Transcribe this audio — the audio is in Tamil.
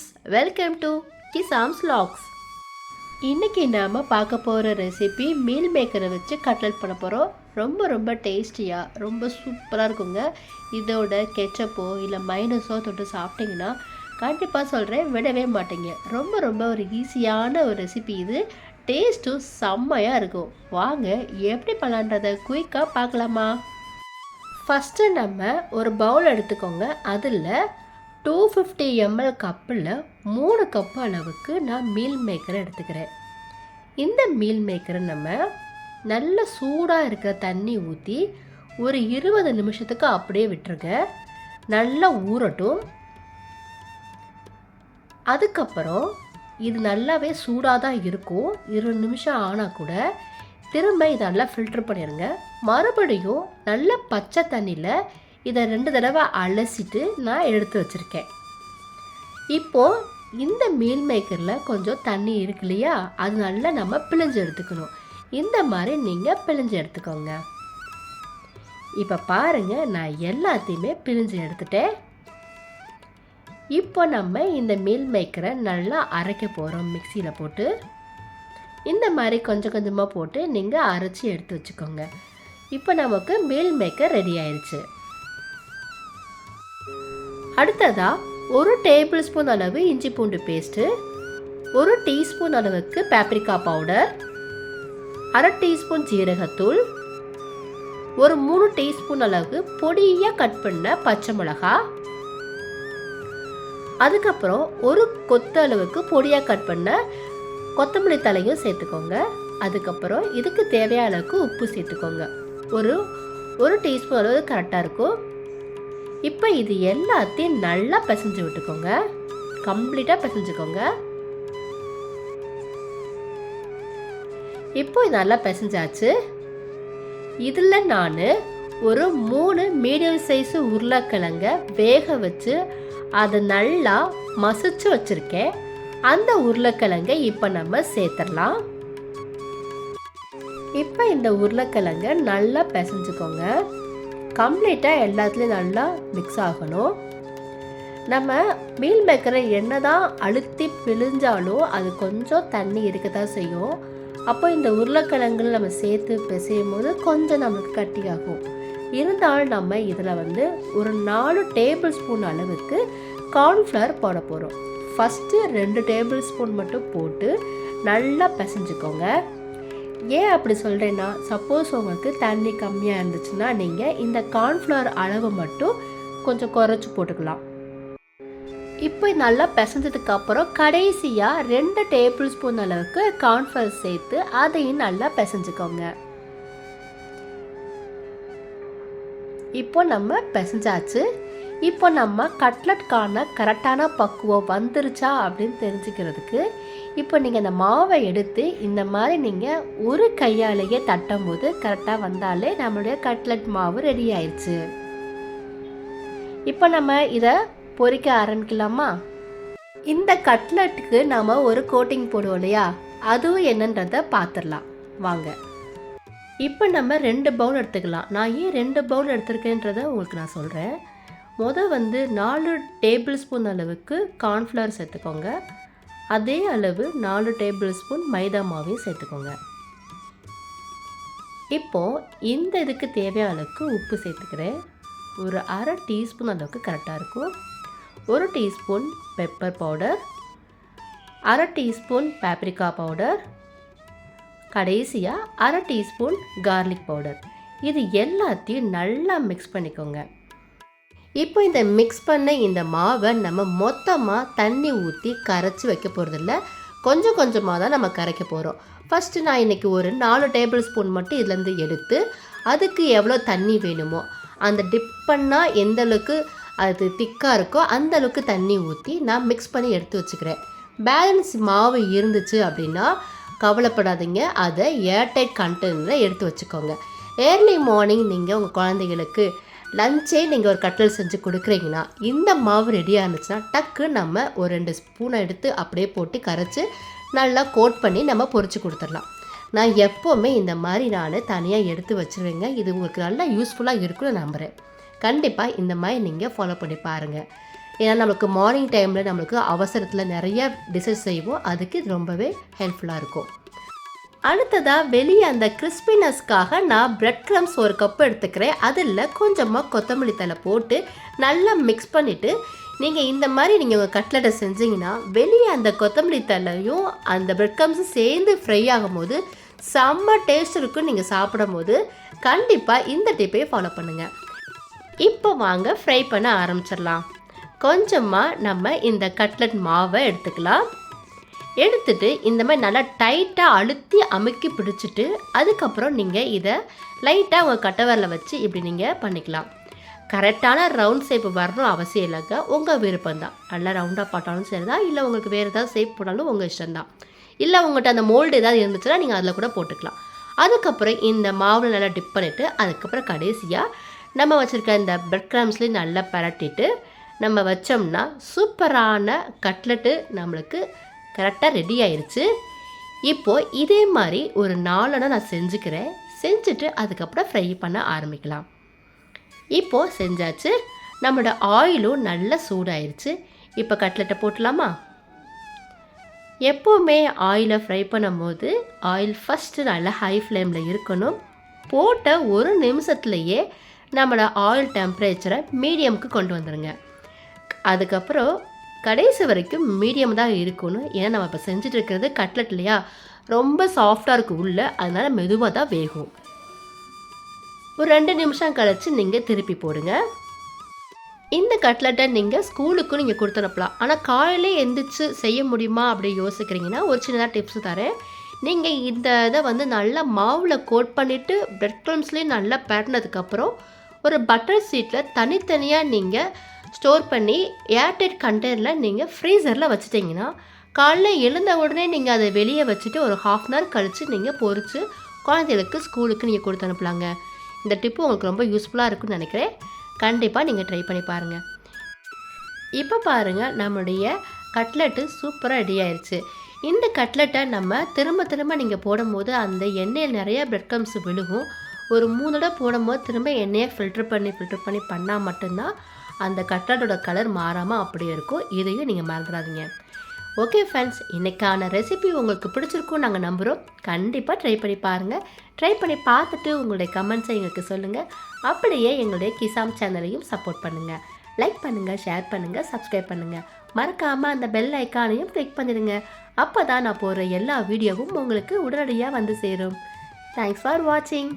ஃப்ரெண்ட்ஸ் வெல்கம் டு கிசாம்ஸ் லாக்ஸ் இன்றைக்கி நாம் பார்க்க போகிற ரெசிபி மீல் மேக்கரை வச்சு கட்லட் பண்ண போகிறோம் ரொம்ப ரொம்ப டேஸ்டியாக ரொம்ப சூப்பராக இருக்குங்க. இதோட கெச்சப்போ இல்லை மைனஸோ தொட்டு சாப்பிட்டிங்கன்னா கண்டிப்பாக சொல்கிறேன் விடவே மாட்டேங்க. ரொம்ப ரொம்ப ஒரு ஈஸியான ஒரு ரெசிபி இது. டேஸ்ட்டும் செம்மையாக இருக்கும். வாங்க எப்படி பண்ணலான்றதை குயிக்காக பார்க்கலாமா? ஃபஸ்ட்டு நம்ம ஒரு பவுல் எடுத்துக்கோங்க. அதில் டூ ஃபிஃப்டி எம்எல் கப்பில் மூணு கப்பு அளவுக்கு நான் மீல் மேக்கரை எடுத்துக்கிறேன். இந்த மீல் மேக்கரை நம்ம நல்ல சூடாக இருக்கிற தண்ணி ஊற்றி ஒரு இருபது நிமிஷத்துக்கு அப்படியே விட்டுருங்க. நல்லா ஊறட்டும். அதுக்கப்புறம் இது நல்லாவே சூடாக தான் இருக்கும். இருபது நிமிஷம் ஆனால் கூட திரும்ப இதெல்லாம் நல்லா பண்ணிடுங்க. மறுபடியும் நல்ல பச்சை தண்ணியில் இதை ரெண்டு தடவை அலசிட்டு நான் எடுத்து வச்சுருக்கேன். இப்போது இந்த மீல் மேக்கரில் கொஞ்சம் தண்ணி இருக்கு இல்லையா? அது நல்லா நம்ம பிழிஞ்சு எடுத்துக்கணும். இந்த மாதிரி நீங்கள் பிழிஞ்சு எடுத்துக்கோங்க. இப்போ பாருங்கள் நான் எல்லாத்தையுமே பிழிஞ்சு எடுத்துட்டேன். இப்போ நம்ம இந்த மீல் மேக்கரை நல்லா அரைக்க போகிறோம் மிக்சியில் போட்டு. இந்த மாதிரி கொஞ்சம் கொஞ்சமாக போட்டு நீங்கள் அரைச்சி எடுத்து வச்சுக்கோங்க. இப்போ நமக்கு மீல் மேக்கர் ரெடி ஆயிடுச்சு அடுத்ததாக ஒரு டேபிள் ஸ்பூன் அளவு இஞ்சி பூண்டு பேஸ்ட்டு ஒரு டீஸ்பூன் அளவுக்கு பேப்ரிக்கா பவுடர் அரை டீஸ்பூன் ஜீரகத்தூள் ஒரு மூணு டீஸ்பூன் அளவுக்கு பொடியாக கட் பண்ண பச்சை மிளகா அதுக்கப்புறம் ஒரு கொத்து அளவுக்கு பொடியாக கட் பண்ண கொத்தமல்லி தலையும் சேர்த்துக்கோங்க. அதுக்கப்புறம் இதுக்கு தேவையான அளவுக்கு உப்பு சேர்த்துக்கோங்க. ஒரு ஒரு டீஸ்பூன் அளவு கரெக்டாக இருக்கும். இப்போ இது எல்லாத்தையும் நல்லா பிசைஞ்சு விட்டுக்கோங்க. கம்ப்ளீட்டாக பிசைஞ்சுக்கோங்க. இப்போ இது நல்லா பிசைஞ்சாச்சு. இதில் நான் ஒரு மூணு மீடியம் சைஸு உருளைக்கிழங்க வேக வச்சு அதை நல்லா மசிச்சு வச்சுருக்கேன். அந்த உருளைக்கிழங்கை இப்போ நம்ம சேர்த்துடலாம். இப்போ இந்த உருளைக்கிழங்க நல்லா பிசைஞ்சுக்கோங்க. கம்ப்ளீட்டாக எல்லாத்துலேயும் நல்லா மிக்ஸ் ஆகணும். நம்ம மீல் மேக்கரை என்ன தான் அழுத்தி பிழிஞ்சாலும் அது கொஞ்சம் தண்ணி இருக்க தான் செய்யும். அப்போ இந்த உருளைக்கிழங்குல நம்ம சேர்த்து பிசையும் போது கொஞ்சம் நமக்கு கட்டியாகும். இருந்தாலும் நம்ம இதில் வந்து ஒரு நாலு டேபிள் ஸ்பூன் அளவுக்கு கார்ன்ஃப்ளவர் போட போகிறோம் ஃபஸ்ட்டு ரெண்டு டேபிள் ஸ்பூன் மட்டும் போட்டு நல்லா பிசைஞ்சுக்கோங்க. ஏன் அப்படி சொல்கிறேன்னா சப்போஸ் உங்களுக்கு தண்ணி கம்மியாக இருந்துச்சுன்னா நீங்கள் இந்த கார்ன்ஃப்ளவர் அளவு மட்டும் கொஞ்சம் குறைச்சி போட்டுக்கலாம். இப்போ நல்லா பிசைஞ்சதுக்கு அப்புறம் கடைசியாக ரெண்டு டேபிள் ஸ்பூன் அளவுக்கு கார்ன்ஃப்ளவர் சேர்த்து அதையும் நல்லா பிசைஞ்சுக்கோங்க. இப்போ நம்ம பிசைஞ்சாச்சு. இப்போ நம்ம கட்லட்கான கரெக்டான பக்குவம் வந்துருச்சா அப்படின்னு தெரிஞ்சுக்கிறதுக்கு இப்போ நீங்கள் இந்த மாவை எடுத்து இந்த மாதிரி நீங்கள் ஒரு கையாலேயே தட்டும் போது கரெக்டாக வந்தாலே நம்மளுடைய கட்லட் மாவு ரெடி ஆயிடுச்சு இப்போ நம்ம இதை பொறிக்க ஆரம்பிக்கலாமா? இந்த கட்லட்டுக்கு நாம் ஒரு கோட்டிங் போடுவோம் இல்லையா? அதுவும் என்னன்றதை பார்த்துடலாம். வாங்க. இப்போ நம்ம ரெண்டு பவுல் எடுத்துக்கலாம். நான் ஏன் ரெண்டு பவுல் எடுத்திருக்கேன்றதை உங்களுக்கு நான் சொல்கிறேன் மொதல் வந்து நாலு டேபிள் ஸ்பூன் அளவுக்கு கார்ன்ஃப்ளவர் சேர்த்துக்கோங்க. அதே அளவு நாலு டேபிள் ஸ்பூன் மைதா மாவையும் சேர்த்துக்கோங்க. இப்போது இந்த இதுக்கு தேவையான அளவுக்கு உப்பு சேர்த்துக்கிறேன். ஒரு அரை டீஸ்பூன் அளவுக்கு கரெக்டாக இருக்கும். ஒரு டீஸ்பூன் பெப்பர் பவுடர். அரை டீஸ்பூன் பேப்ரிக்கா பவுடர். கடைசியாக அரை டீஸ்பூன் கார்லிக் பவுடர். இது எல்லாத்தையும் நல்லா மிக்ஸ் பண்ணிக்கோங்க. இப்போ இந்த மிக்ஸ் பண்ண இந்த மாவை நம்ம மொத்தமாக தண்ணி ஊற்றி கரைச்சி வைக்க போகிறதில்ல கொஞ்சம் கொஞ்சமாக தான் நம்ம கரைக்க போகிறோம் ஃபஸ்ட்டு நான் இன்றைக்கி ஒரு நாலு டேபிள் ஸ்பூன் மட்டும் இதுலேருந்து எடுத்து அதுக்கு எவ்வளோ தண்ணி வேணுமோ அந்த டிப் பண்ணால் எந்த அளவுக்கு அது திக்காக இருக்கோ அந்த அளவுக்கு தண்ணி ஊற்றி நான் மிக்ஸ் பண்ணி எடுத்து வச்சுக்கிறேன். பேலன்ஸ் மாவு இருந்துச்சு அப்படின்னா கவலைப்படாதீங்க. அதை ஏர்டைட் கண்டெய்னரில் எடுத்து வச்சுக்கோங்க. ஏர்லி மார்னிங் நீங்கள் உங்கள் குழந்தைகளுக்கு லஞ்சே நீங்கள் ஒரு கட்டில் செஞ்சு கொடுக்குறீங்கன்னா இந்த மாவு ரெடியாக இருந்துச்சுன்னா டக்கு நம்ம ஒரு ரெண்டு ஸ்பூனை எடுத்து அப்படியே போட்டு கரைச்சி நல்லா கோட் பண்ணி நம்ம பொரிச்சு கொடுத்துடலாம். நான் எப்போவுமே இந்த மாதிரி நான் தனியாக எடுத்து வச்சுருவேங்க. இது உங்களுக்கு நல்லா யூஸ்ஃபுல்லாக இருக்குன்னு நம்புகிறேன் கண்டிப்பாக இந்த மாதிரி நீங்கள் ஃபாலோ பண்ணி பாருங்கள் ஏன்னா நம்மளுக்கு மார்னிங் டைமில் நம்மளுக்கு அவசரத்தில் நிறைய டிஷஸ் செய்வோம். அதுக்கு இது ரொம்பவே ஹெல்ப்ஃபுல்லாக இருக்கும். அடுத்ததாக வெளியே அந்த கிறிஸ்பினஸ்க்காக நான் பிரெட் க்ரம்ஸ் ஒரு கப் எடுத்துக்கிறேன். அதில் கொஞ்சமாக கொத்தமல்லி தலை போட்டு நல்லா மிக்ஸ் பண்ணிவிட்டு நீங்கள் இந்த மாதிரி நீங்கள் உங்கள் கட்லெட்டை செஞ்சீங்கன்னா வெளியே அந்த கொத்தமல்லி தலையும் அந்த பிரெட் க்ரம்ஸும் சேர்ந்து ஃப்ரை ஆகும்போது செம்ம டேஸ்ட் இருக்கும் நீங்கள் சாப்பிடும்போது கண்டிப்பாக இந்த டிப்பை ஃபாலோ பண்ணுங்கள் இப்போ வாங்க ஃப்ரை பண்ண ஆரம்பிச்சிடலாம். கொஞ்சமாக நம்ம இந்த கட்லெட் மாவை எடுத்துக்கலாம். எடுத்துட்டு இந்த மாதிரி நல்லா டைட்டாக அழுத்தி அமுக்கி பிடிச்சிட்டு அதுக்கப்புறம் நீங்கள் இதை லைட்டாக உங்கள் கட்டவரில் வச்சு இப்படி நீங்கள் பண்ணிக்கலாம். கரெக்டான ரவுண்ட் ஷேப் வரணும் அவசியம் இல்லைங்க. உங்கள் விருப்பம் தான் நல்லா ரவுண்டாக போட்டாலும் சரி தான் இல்லை உங்களுக்கு வேறு ஏதாவது ஷேப் போட்டாலும் உங்கள் இஷ்டம்தான். இல்லை உங்கள்கிட்ட அந்த மோல்டு ஏதாவது இருந்துச்சுன்னா நீங்கள் அதில் கூட போட்டுக்கலாம். அதுக்கப்புறம் இந்த மாவில் நல்லா டிப் பண்ணிவிட்டு அதுக்கப்புறம் கடைசியாக நம்ம வச்சுருக்க இந்த பிரெட் கிராம்ஸ்லேயும் நல்லா பரட்டிட்டு நம்ம வச்சோம்னா சூப்பரான கட்லெட்டு நம்மளுக்கு கரெக்டாக ரெடி ஆயிடுச்சு இப்போது இதே மாதிரி ஒரு நாலனை நான் செஞ்சுக்கிறேன். செஞ்சுட்டு அதுக்கப்புறம் ஃப்ரை பண்ண ஆரம்பிக்கலாம். இப்போது செஞ்சாச்சு. நம்மளோட ஆயிலும் நல்லா சூடாயிருச்சு. இப்போ கட்லெட்டை போட்டலாமா? எப்போவுமே ஆயிலை ஃப்ரை பண்ணும்போது ஆயில் ஃபஸ்ட்டு நல்லா ஹை ஃப்ளேமில் இருக்கணும். போட்ட ஒரு நிமிஷத்துலையே நம்மளோட ஆயில் டெம்பரேச்சரை மீடியமுக்கு கொண்டு வந்துடுங்க அதுக்கப்புறம் கடைசி வரைக்கும் மீடியம் தான் இருக்கணும். ஏன்னா நம்ம இப்போ செஞ்சுட்டு இருக்கிறது கட்லெட் இல்லையா? ரொம்ப சாஃப்டாக இருக்கும் உள்ள. அதனால் மெதுவாக தான் வேகும். ஒரு ரெண்டு நிமிஷம் கழித்து நீங்கள் திருப்பி போடுங்க. இந்த கட்லெட்டை நீங்கள் ஸ்கூலுக்கும் நீங்கள் கொடுத்து அனுப்பலாம் ஆனால் காலையிலே எந்திரிச்சு செய்ய முடியுமா அப்படி யோசிக்கிறீங்கன்னா ஒரு சின்னதாக டிப்ஸ் தரேன். நீங்கள் இந்த இதை வந்து நல்லா மாவில் கோட் பண்ணிவிட்டு பிரெட் க்ரம்ஸ்லேயும் நல்லா பரட்டினதுக்கப்புறம் ஒரு பட்டர் சீட்டில் தனித்தனியாக நீங்கள் ஸ்டோர் பண்ணி ஏர்டைட் கண்டெய்னரில் நீங்கள் ஃப்ரீசரில் வச்சுட்டிங்கன்னா காலைல எழுந்த உடனே நீங்கள் அதை வெளியே வச்சுட்டு ஒரு ஹாஃப் அன் ஹவர் கழித்து நீங்கள் பொறித்து குழந்தைகளுக்கு ஸ்கூலுக்கு நீங்கள் கொடுத்து அனுப்பலாங்க. இந்த டிப்பு உங்களுக்கு ரொம்ப யூஸ்ஃபுல்லாக இருக்கும்னு நினைக்கிறேன். கண்டிப்பாக நீங்கள் ட்ரை பண்ணி பாருங்கள் இப்போ பாருங்கள் நம்முடைய கட்லெட்டு சூப்பராக ரெடி ஆயிடுச்சு இந்த கட்லெட்டை நம்ம திரும்ப திரும்ப நீங்கள் போடும்போது அந்த எண்ணெயில் நிறையா பிரெட் கம்ஸ் விழுகும். ஒரு மூணு தடவை போடும்போது திரும்ப எண்ணெயை ஃபில்டர் பண்ணி ஃபில்டர் பண்ணி பண்ணால் மட்டும்தான் அந்த கட்லட்டோட கலர் மாறாமல் அப்படியே இருக்கும். இதையும் நீங்கள் மறந்துடாதீங்க. ஓகே ஃப்ரெண்ட்ஸ் இன்றைக்கான ரெசிபி உங்களுக்கு பிடிச்சிருக்கும் நாங்கள் நம்புகிறோம் கண்டிப்பாக ட்ரை பண்ணி பாருங்கள் ட்ரை பண்ணி பார்த்துட்டு உங்களுடைய கமெண்ட்ஸை எங்களுக்கு சொல்லுங்கள் அப்படியே எங்களுடைய கிசாம் சேனலையும் சப்போர்ட் பண்ணுங்கள் லைக் பண்ணுங்கள் ஷேர் பண்ணுங்கள் சப்ஸ்கிரைப் பண்ணுங்கள் மறக்காமல் அந்த பெல் ஐக்கானையும் கிளிக் பண்ணிடுங்க. அப்போ தான் நான் போடுற எல்லா வீடியோவும் உங்களுக்கு உடனடியாக வந்து சேரும். தேங்க்ஸ் ஃபார் வாட்சிங்